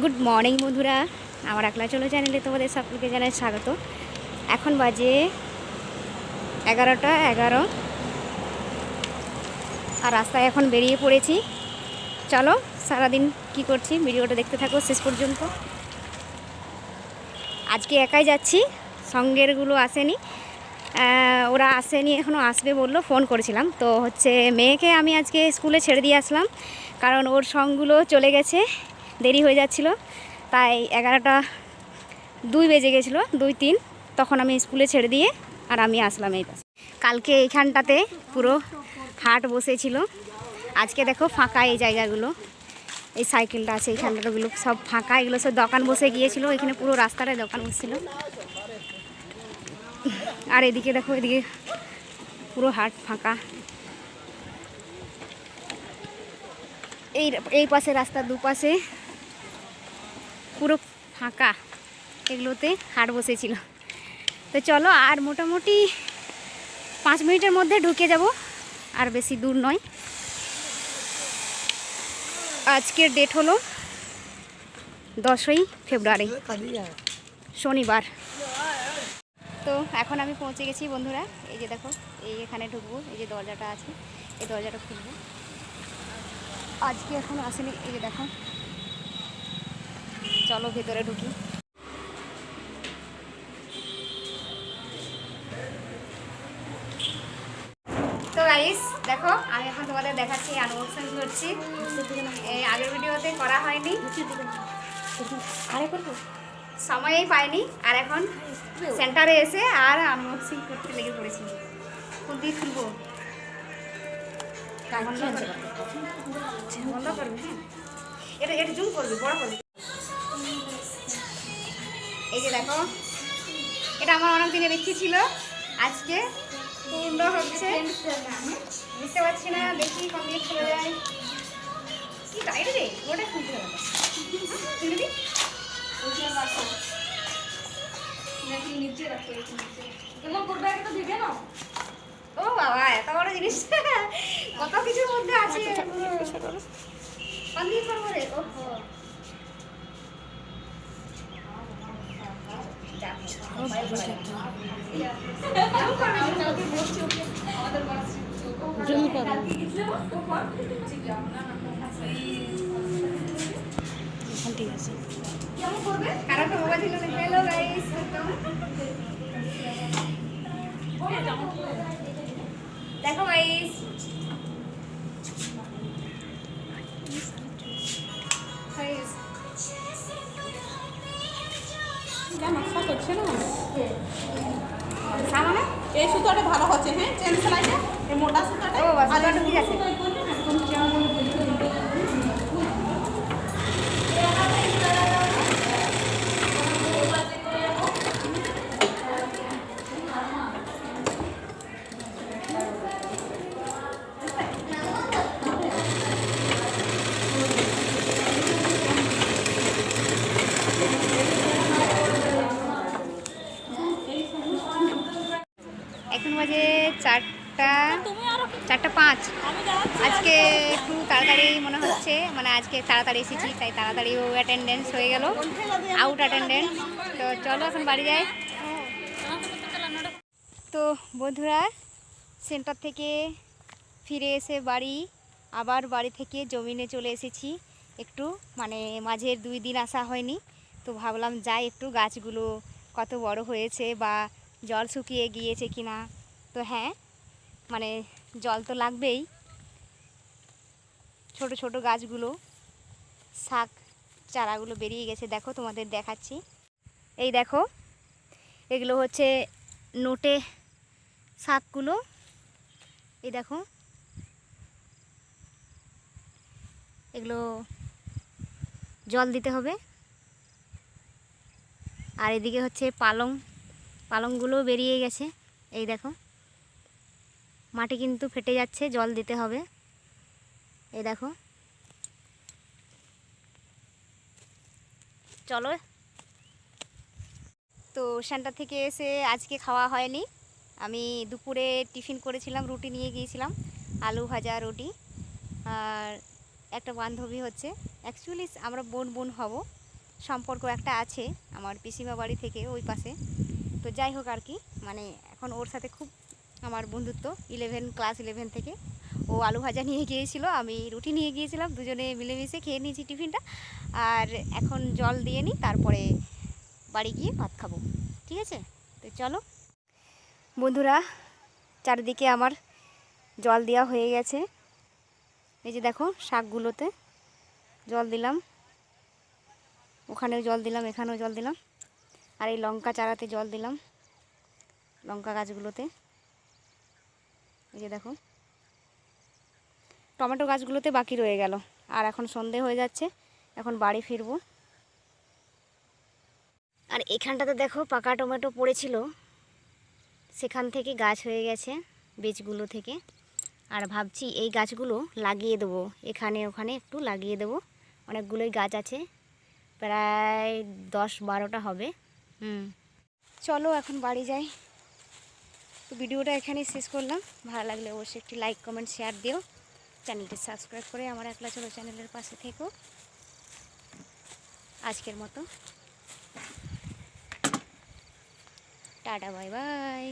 Good morning বন্ধুরা, আমার একলা চলো চ্যানেলে তোমাদের সকলকে জানাই স্বাগত। এখন বাজে এগারোটা, এগারো। আর রাস্তায় এখন বেরিয়ে পড়েছি। চলো, সারাদিন কি করছি ভিডিওটা দেখতে থাকো শেষ পর্যন্ত। আজকে একাই যাচ্ছি, সঙ্গেরগুলো আসেনি। ওরা আসেনি এখনও আসবে বলল, ফোন করেছিলাম। তো হচ্ছে মেয়েকে আমি আজকে স্কুলে ছেড়ে দিয়ে আসলাম, কারণ ওর সঙ্গগুলো চলে গেছে। দেরি হয়ে যাচ্ছিল। তাই এগারোটা দুই বেজে গেছিল, দুই তিন। তখন আমি স্কুলে ছেড়ে দিয়ে আর আমি আসলাম এই পাশে। কালকে এইখানটাতে পুরো হাট বসেছিল। আজকে দেখো ফাঁকা এই জায়গাগুলো। এই সাইকেলটা আছে এইখানটাগুলো সব ফাঁকা। এগুলো সব দোকান বসে গিয়েছিল এখানে পুরো রাস্তাটায় দোকান বসছিল। আর এদিকে দেখো, এদিকে পুরো হাট ফাঁকা। এই এই পাশে রাস্তার দুপাশে পুরো ফাঁকা এগুলোতে হাট বসেছিল। তো চলো আর মোটামুটি পাঁচ মিনিটের মধ্যে ঢুকে যাব, আর বেশি দূর নয়। আজকের ডেট হলো দশই ফেব্রুয়ারি, শনিবার। তো এখন আমি পৌঁছে গেছি বন্ধুরা, এই যে দেখো, এই এখানে ঢুকবো, এই যে দরজাটা আছে, এই দরজাটা খুলবো। আজকে এখন আসেনি, এই যে দেখো চলো ভেতরে ঢুকি। তো গাইস দেখো, আমি এখন তোমাদের দেখাচ্ছি আনবক্সিং করছি। এই আগের ভিডিওতে করা হয়নি। আরে সময়ই পাইনি, আর এখন সেন্টারে এসে আর আনবক্সিং করতে লেগে পড়েছি। কোন দিয়ে খুলবো। বন্ধ করবে? হ্যাঁ। এটা এটা জুম করবে, বড় করবে। এই যে দেখো এটা আমার অনেক দিনের ইচ্ছে ছিল। আজকে পূর্ণ হচ্ছে। বুঝতে পারছি না দেখি কোন দিয়ে খুলে যায়। কি টাইট রে? ওটা খুলতে হবে। খুলে দিই ও বাবা এত বড় জিনিস। কত কিছুর মধ্যে আছে। করব রে? ওহো জুম করো ঠিক আছে কারও তো মোবাইল ছিল না দেখো গাইস নকশা করছে না এই সুতোটা ভালো হচ্ছে হ্যাঁ চেন সেলাইটা এই মোটা সুতোটা আর ঠিক আছে। এখন বাজে চারটা চারটা পাঁচ। আজকে একটু তাড়াতাড়ি মনে হচ্ছে মানে আজকে তাড়াতাড়ি এসেছি, তাই তাড়াতাড়িও অ্যাটেন্ডেন্স হয়ে গেল আউট অ্যাটেন্ডেন্স তো চলো এখন বাড়ি যাই। তো বন্ধুরা সেন্টার থেকে ফিরে এসে বাড়ি, আবার বাড়ি থেকে জমিনে চলে এসেছি। একটু মানে মাঝের দুই দিন আসা হয়নি, তো ভাবলাম যাই একটু গাছগুলো কত বড় হয়েছে বা জল শুকিয়ে গিয়েছে কিনা। তো হ্যাঁ মানে জল তো লাগবেই। ছোট ছোট গাছগুলো, শাক, চারাগুলো বেরিয়ে গেছে। দেখো তোমাদের দেখাচ্ছি। এই দেখো, এগুলো হচ্ছে নোটে শাকগুলো। এই দেখো, এগুলো জল দিতে হবে। আর এদিকে হচ্ছে পালং পালংগুলো বেরিয়ে গেছে। এই দেখো। মাটি কিন্তু ফেটে যাচ্ছে, জল দিতে হবে। এই দেখো। চলো। তো সেন্টার থেকে এসে আজকে খাওয়া হয়নি। আমি দুপুরে টিফিন করেছিলাম, রুটি নিয়ে গিয়েছিলাম, আলু ভাজা, রুটি। আর একটা বান্ধবী হচ্ছে। অ্যাকচুয়ালি আমরা বোন বোন হব। সম্পর্ক একটা আছে আমার পিসিমা বাড়ি থেকে ওই পাশে। তো যাই হোক আর কি মানে এখন ওর সাথে খুব আমার বন্ধুত্ব ইলেভেন ক্লাস ইলেভেন থেকে। ও আলু ভাজা নিয়ে গিয়েছিল, আমি রুটি নিয়ে গিয়েছিলাম, দুজনে মিলেমিশে খেয়ে নিয়েছি টিফিনটা। আর এখন জল দিয়ে নিই, তারপরে বাড়ি গিয়ে ভাত খাব। ঠিক আছে? তো চলো। বন্ধুরা, চারিদিকে আমার জল দেওয়া হয়ে গেছে। এই যে দেখো, শাকগুলোতে জল দিলাম। ওখানেও জল দিলাম, এখানেও জল দিলাম। আর এই লঙ্কা চারাতে জল দিলাম, লঙ্কা গাছগুলোতে। এই যে দেখো। টমেটো গাছগুলোতে বাকি রয়ে গেল। আর এখন সন্ধে হয়ে যাচ্ছে, এখন বাড়ি ফিরবো। আর এখানটাতে দেখো পাকা টমেটো পড়েছিল। সেখান থেকে গাছ হয়ে গেছে বীজগুলো থেকে। আর ভাবছি এই গাছগুলো লাগিয়ে দেবো। এখানে ওখানে একটু লাগিয়ে দেবো। অনেকগুলোই গাছ আছে। প্রায় দশ বারোটা হবে। হুম। চলো এখন বাড়ি যাই। ভিডিওটা এখানেই শেষ করলাম। ভালো লাগলে অবশ্যই একটি লাইক কমেন্ট শেয়ার দিও। চ্যানেলটি সাবস্ক্রাইব করে আমার একলা ছোটো চ্যানেলের পাশে থেকো। আজকের মতো। Tata bye bye